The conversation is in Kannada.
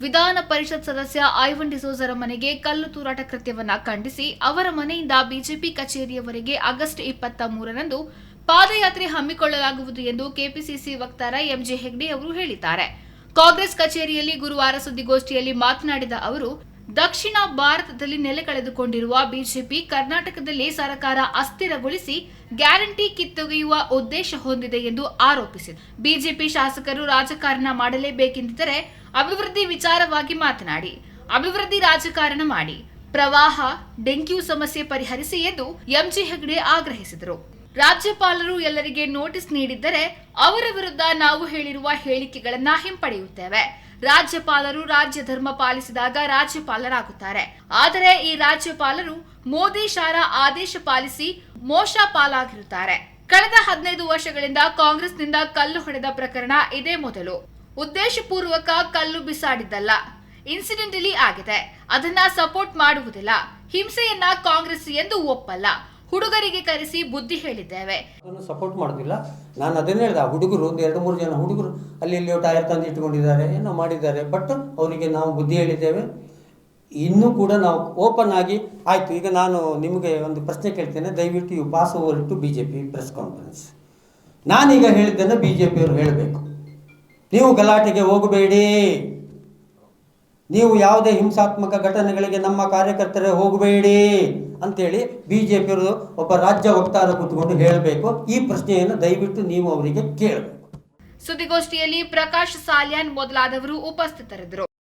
ವಿಧಾನ ಪರಿಷತ್ ಸದಸ್ಯ ಐವನ್ ಡಿಸೋಜರ ಮನೆಗೆ ಕಲ್ಲು ತೂರಾಟ ಕೃತ್ಯವನ್ನ ಖಂಡಿಸಿ ಅವರ ಮನೆಯಿಂದ ಬಿಜೆಪಿ ಕಚೇರಿಯವರೆಗೆ ಆಗಸ್ಟ್ ಇಪ್ಪತ್ತ ಮೂರರಂದು ಪಾದಯಾತ್ರೆ ಹಮ್ಮಿಕೊಳ್ಳಲಾಗುವುದು ಎಂದು ಕೆಪಿಸಿಸಿ ವಕ್ತಾರ ಎಂಜೆ ಹೆಗ್ಡೆ ಅವರು ಹೇಳಿದ್ದಾರೆ. ಕಾಂಗ್ರೆಸ್ ಕಚೇರಿಯಲ್ಲಿ ಗುರುವಾರ ಸುದ್ದಿಗೋಷ್ಠಿಯಲ್ಲಿ ಮಾತನಾಡಿದ ಅವರು ದಕ್ಷಿಣ ಭಾರತದಲ್ಲಿ ನೆಲೆ ಕಳೆದುಕೊಂಡಿರುವ ಬಿಜೆಪಿ ಕರ್ನಾಟಕದಲ್ಲಿ ಸರ್ಕಾರ ಅಸ್ಥಿರಗೊಳಿಸಿ ಗ್ಯಾರಂಟಿ ಕಿತ್ತೊಗೆಯುವ ಉದ್ದೇಶ ಹೊಂದಿದೆ ಎಂದು ಆರೋಪಿಸಿದೆ ಬಿಜೆಪಿ ಶಾಸಕರು ರಾಜಕಾರಣ ಮಾಡಲೇಬೇಕೆಂದಿದ್ದರೆ ಅಭಿವೃದ್ಧಿ ವಿಚಾರವಾಗಿ ಮಾತನಾಡಿ. ಅಭಿವೃದ್ಧಿ ರಾಜಕಾರಣ ಮಾಡಿ. ಪ್ರವಾಹ, ಡೆಂಗ್ಯೂ ಸಮಸ್ಯೆ ಪರಿಹರಿಸಿ ಎಂದು ಎಂಜಿ ಹೆಗ್ಡೆ ಆಗ್ರಹಿಸಿದರು. ರಾಜ್ಯಪಾಲರು ಎಲ್ಲರಿಗೆ ನೋಟಿಸ್ ನೀಡಿದ್ದರೆ ಅವರ ವಿರುದ್ಧ ನಾವು ಹೇಳಿರುವ ಹೇಳಿಕೆಗಳನ್ನ ಹಿಂಪಡೆಯುತ್ತೇವೆ. ರಾಜ್ಯಪಾಲರು ರಾಜ್ಯ ಧರ್ಮ ಪಾಲಿಸಿದಾಗ ರಾಜ್ಯಪಾಲರಾಗುತ್ತಾರೆ. ಆದರೆ ಈ ರಾಜ್ಯಪಾಲರು ಮೋದಿ ಶಾರ ಆದೇಶ ಪಾಲಿಸಿ ಮೋಶ ಪಾಲಾಗಿರುತ್ತಾರೆ. ಕಳೆದ ಹದಿನೈದು ವರ್ಷಗಳಿಂದ ಕಾಂಗ್ರೆಸ್ನಿಂದ ಕಲ್ಲು ಹೊಡೆದ ಪ್ರಕರಣ ಇದೇ ಮೊದಲು. ಉದ್ದೇಶಪೂರ್ವಕ ಕಲ್ಲು ಬಿಸಾಡಿದ್ದಲ್ಲ. ಇನ್ಸಿಡೆಂಟಲಿ ಆಗಿದೆ. ಅದನ್ನ ಸಪೋರ್ಟ್ ಮಾಡುವುದಿಲ್ಲ. ಹಿಂಸೆಯನ್ನ ಕಾಂಗ್ರೆಸ್ ಎಂದು ಒಪ್ಪಲ್ಲ. ಹುಡುಗರಿಗೆ ಕರೆಸಿ ಬುದ್ಧಿ ಹೇಳಿದ್ದೇವೆ. ಸಪೋರ್ಟ್ ಮಾಡೋದಿಲ್ಲ. ನಾನು ಅದನ್ನೇ ಹೇಳಿದೆ, ಆ ಹುಡುಗರು ಒಂದು ಎರಡು ಮೂರು ಜನ ಹುಡುಗರು ಅಲ್ಲಿ ಇಲ್ಲಿ ಟೈರ್ ತಂದು ಇಟ್ಕೊಂಡಿದ್ದಾರೆ ಏನೋ ಮಾಡಿದ್ದಾರೆ ಬಟ್ ಅವರಿಗೆ ನಾವು ಬುದ್ಧಿ ಹೇಳಿದ್ದೇವೆ. ಇನ್ನೂ ಕೂಡ ನಾವು ಓಪನ್ ಆಗಿ, ಆಯಿತು, ಈಗ ನಾನು ನಿಮಗೆ ಒಂದು ಪ್ರಶ್ನೆ ಕೇಳ್ತೇನೆ. ದಯವಿಟ್ಟು pass over to B J P press conference ನಾನೀಗ ಹೇಳಿದ್ದನ್ನು ಬಿ ಜೆ ಪಿಯವರು ಹೇಳಬೇಕು. ನೀವು ಗಲಾಟೆಗೆ ಹೋಗಬೇಡಿ. ನೀವು ಯಾವುದೇ ಹಿಂಸಾತ್ಮಕ ಘಟನೆಗಳಿಗೆ ನಮ್ಮ ಕಾರ್ಯಕರ್ತರೇ ಹೋಗಬೇಡಿ. ಅಂತೇಳಿ ಬಿ ಜೆ ಪಿಯವರು ಒಬ್ಬ ರಾಜ್ಯ ವಕ್ತಾರ ಕೂತ್ಕೊಂಡು ಹೇಳಬೇಕು. ಈ ಪ್ರಶ್ನೆಯನ್ನು ದಯವಿಟ್ಟು ನೀವು ಅವರಿಗೆ ಕೇಳಬೇಕು. ಸುದ್ದಿಗೋಷ್ಠಿಯಲ್ಲಿ ಪ್ರಕಾಶ್ ಸಾಲ್ಯಾನ್ ಮೊದಲಾದವರು ಉಪಸ್ಥಿತರಿದ್ದರು.